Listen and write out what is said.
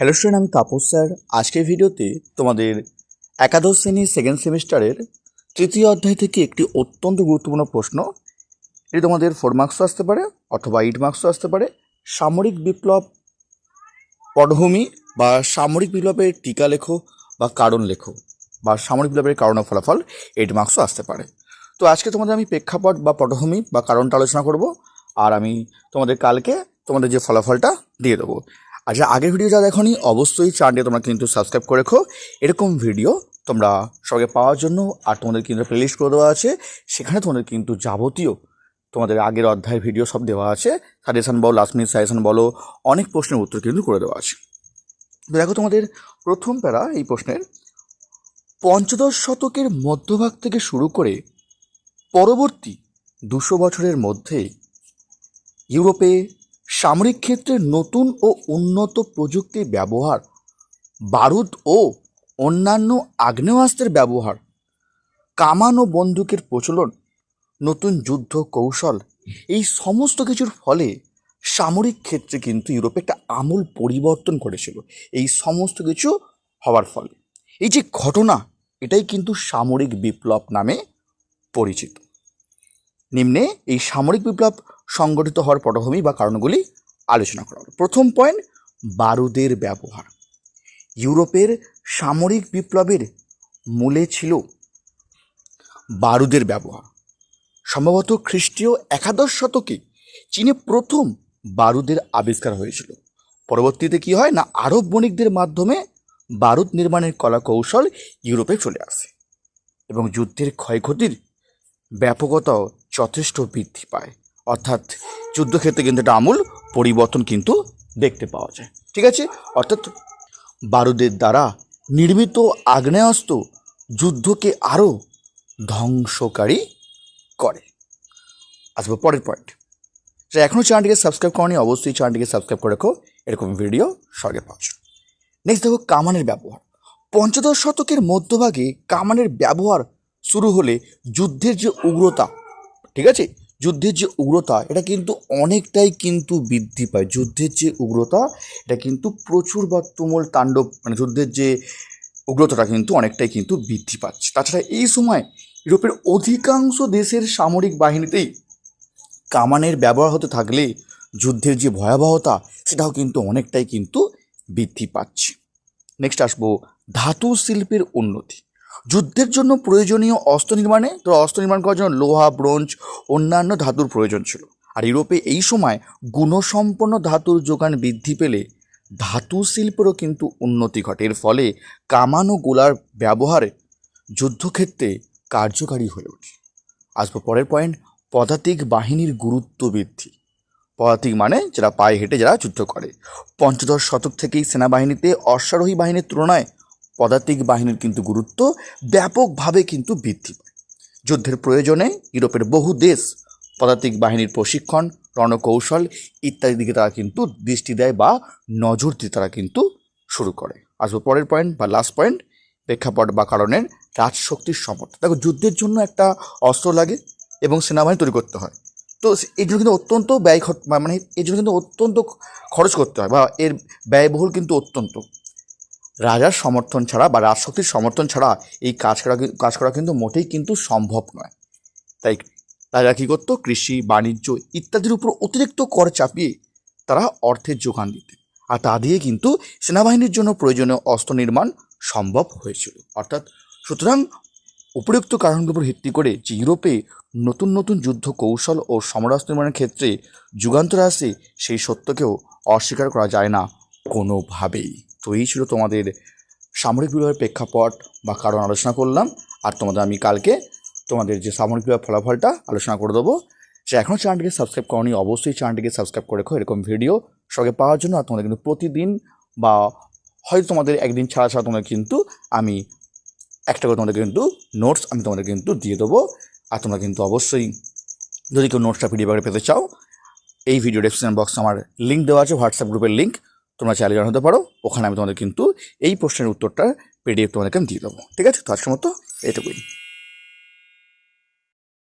Hello student আমি Tapas sir আজকের ভিডিওতে তোমাদের একাদশ শ্রেণির সেকেন্ড সেমিস্টারের তৃতীয় অধ্যায় থেকে একটি অত্যন্ত গুরুত্বপূর্ণ প্রশ্ন। এটি তোমাদের ফোর মার্কসও আসতে পারে অথবা এইট মার্কসও আসতে পারে। সামরিক বিপ্লব পটভূমি বা সামরিক বিপ্লবের টিকা লেখো বা কারণ লেখো বা সামরিক বিপ্লবের কারণ ও ফলাফল এইট মার্কসও আসতে পারে। তো আজকে তোমাদের আমি প্রেক্ষাপট বা পটভূমি বা কারণটা আলোচনা করব। আর আমি তোমাদের কালকে তোমাদের যে ফলাফলটা দিয়ে দেবো। আচ্ছা আগের ভিডিও যা দেখোনি, অবশ্যই চ্যানেলটি তোমরা কিন্তু সাবস্ক্রাইব করে রেখো। এরকম ভিডিও তোমরা সবাইকে পাওয়ার জন্য, আর তোমাদের কিন্তু প্লেলিস্ট করে দেওয়া আছে। সেখানে তোমাদের কিন্তু যাবতীয় তোমাদের আগের অধ্যায়ের ভিডিও সব দেওয়া আছে। সাজেশন বলো লাস্ট মিনিট সাজেশন বলো, অনেক প্রশ্নের উত্তর কিন্তু করে দেওয়া আছে। তো দেখো তোমাদের প্রথম প্যারা, এই প্রশ্নের। পঞ্চদশ শতকের মধ্যভাগ থেকে শুরু করে পরবর্তী দুশো বছরের মধ্যে ইউরোপে সামরিক ক্ষেত্রে নতুন ও উন্নত প্রযুক্তির ব্যবহার, বারুদ ও অন্যান্য আগ্নেয়াস্ত্রের ব্যবহার, কামান ও বন্দুকের প্রচলন, নতুন যুদ্ধ কৌশল, এই সমস্ত কিছুর ফলে সামরিক ক্ষেত্রে কিন্তু ইউরোপে একটা আমূল পরিবর্তন করেছিল এই সমস্ত কিছু হওয়ার ফলে। এই যে ঘটনা, এটাই কিন্তু সামরিক বিপ্লব নামে পরিচিত। নিম্নে এই সামরিক বিপ্লব সংগঠিত হওয়ার পটভূমি বা কারণগুলি আলোচনা করা হলো। প্রথম পয়েন্ট বারুদের ব্যবহার। ইউরোপের সামরিক বিপ্লবের মূলে ছিল বারুদের ব্যবহার। সম্ভবত খ্রিস্টীয় একাদশ শতকে চীনে প্রথম বারুদের আবিষ্কার হয়েছিল। পরবর্তীতে কি হয় না, আরব বণিকদের মাধ্যমে বারুদ নির্মাণের কলা কৌশল ইউরোপে চলে আসে এবং যুদ্ধের ক্ষয়ক্ষতির ব্যাপকতাও যথেষ্ট বৃদ্ধি পায়। অর্থাৎ যুদ্ধক্ষেত্রে কিন্তু একটা আমূল পরিবর্তন কিন্তু দেখতে পাওয়া যায়। ঠিক আছে? অর্থাৎ বারুদের দ্বারা নির্মিত আগ্নেয়াস্ত্র যুদ্ধকে আরও ধ্বংসকারী করে। আসব পরের পয়েন্ট যে এখনও চ্যানেলটিকে সাবস্ক্রাইব করনি, অবশ্যই চ্যানেলটিকে সাবস্ক্রাইব করে রাখো। এরকম ভিডিও সঙ্গে পাচ্ছ নেক্সট দেখো কামানের ব্যবহার। পঞ্চদশ শতকের মধ্যভাগে কামানের ব্যবহার শুরু হলে যুদ্ধের যে উগ্রতা, ঠিক আছে? যুদ্ধের যে উগ্রতা, এটা কিন্তু অনেকটাই কিন্তু বৃদ্ধি পায়। যুদ্ধের যে উগ্রতা, এটা কিন্তু প্রচুর বা তুমুল তাণ্ডব মানে যুদ্ধের যে উগ্রতাটা কিন্তু অনেকটাই কিন্তু বৃদ্ধি পাচ্ছে। তাছাড়া এই সময় ইউরোপের অধিকাংশ দেশের সামরিক বাহিনীতেই কামানের ব্যবহার হতে থাকলে যুদ্ধের যে ভয়াবহতা, সেটাও কিন্তু অনেকটাই কিন্তু বৃদ্ধি পাচ্ছে। নেক্সট আসব ধাতু শিল্পের উন্নতি। যুদ্ধের জন্য প্রয়োজনীয় অস্ত্র নির্মাণে, তো অস্ত্র নির্মাণ করার জন্য লোহা, ব্রোঞ্জ, অন্যান্য ধাতুর প্রয়োজন ছিল। আর ইউরোপে এই সময় গুণসম্পন্ন ধাতুর যোগান বৃদ্ধি পেলে ধাতু শিল্পেরও কিন্তু উন্নতি ঘটে। এর ফলে কামান গোলার ব্যবহারে যুদ্ধক্ষেত্রে কার্যকারী হয়ে ওঠে। আসব পরের পয়েন্ট, পদাতিক বাহিনীর গুরুত্ব বৃদ্ধি। পদাতিক মানে যারা পায়ে হেঁটে যারা যুদ্ধ করে। পঞ্চদশ শতক থেকেই সেনাবাহিনীতে অশ্বারোহী বাহিনীর তুলনায় পদাতিক বাহিনীর কিন্তু গুরুত্ব ব্যাপকভাবে কিন্তু বৃদ্ধি পায়। যুদ্ধের প্রয়োজনে ইউরোপের বহু দেশ পদাতিক বাহিনীর প্রশিক্ষণ, রণকৌশল ইত্যাদি দিকে তারা কিন্তু দৃষ্টি দেয় বা নজর দিয়ে তারা কিন্তু শুরু করে। আসব পরের পয়েন্ট বা লাস্ট পয়েন্ট প্রেক্ষাপট বা কারণের রাজশক্তির সমর্থন দেখো, যুদ্ধের জন্য একটা অস্ত্র লাগে এবং সেনাবাহিনী তৈরি করতে হয়। তো এই জন্য কিন্তু অত্যন্ত ব্যয় মানে এর জন্য কিন্তু অত্যন্ত খরচ করতে হয় বা এর ব্যয়বহুল কিন্তু অত্যন্ত। রাজার সমর্থন ছাড়া বা রাজশক্তির সমর্থন ছাড়া এই কাজ করা কাজ করা কিন্তু মোটেই কিন্তু সম্ভব নয়। তাই রাজা কী করতো? কৃষি, বাণিজ্য ইত্যাদির উপর অতিরিক্ত কর চাপিয়ে তারা অর্থের যোগান দিতেন। আর তা দিয়ে কিন্তু সেনাবাহিনীর জন্য প্রয়োজনীয় অস্ত্র নির্মাণ সম্ভব হয়েছিল। অর্থাৎ সুতরাং উপরোক্ত কারণগুলোর উপর ভিত্তি করে যে ইউরোপে নতুন নতুন যুদ্ধ কৌশল ও সমরাস্ত্র নির্মাণের ক্ষেত্রে যুগান্তর আসে সেই সত্যকেও অস্বীকার করা যায় না কোনোভাবেই। তো এই ছিল তোমাদের সামরিক বিভাগের প্রেক্ষাপট বা কারণ আলোচনা করলাম। আর তোমাদের আমি কালকে তোমাদের যে সামরিক বিভাগ ফলাফলটা আলোচনা করে দেবো। যে এখনও চ্যানেলটিকে সাবস্ক্রাইব করনি, অবশ্যই চ্যানেলটিকে সাবস্ক্রাইব করে রেখো। এরকম ভিডিও সঙ্গে পাওয়ার জন্য। আর তোমাদের কিন্তু প্রতিদিন বা হয়তো তোমাদের একদিন ছাড়া ছাড়া তোমাদের কিন্তু আমি একটা করে তোমাদের কিন্তু নোটস আমি তোমাদের কিন্তু দিয়ে দেবো। আর তোমরা কিন্তু অবশ্যই যদি কেউ নোটসটা পিডিএফ পেতে চাও, এই ভিডিও ডেসক্রিপশন বক্সে আমার লিঙ্ক দেওয়া আছে হোয়াটসঅ্যাপ গ্রুপের লিঙ্ক তোমরা চাইলে জয়েন হতে পারো। ওখানে আমি তোমাদের কিন্তু এই প্রশ্নের উত্তরটা পিডিএফ তোমাদেরকে আমি দিয়ে দেবো। ঠিক আছে? তো আজকের মতো এটুকুই।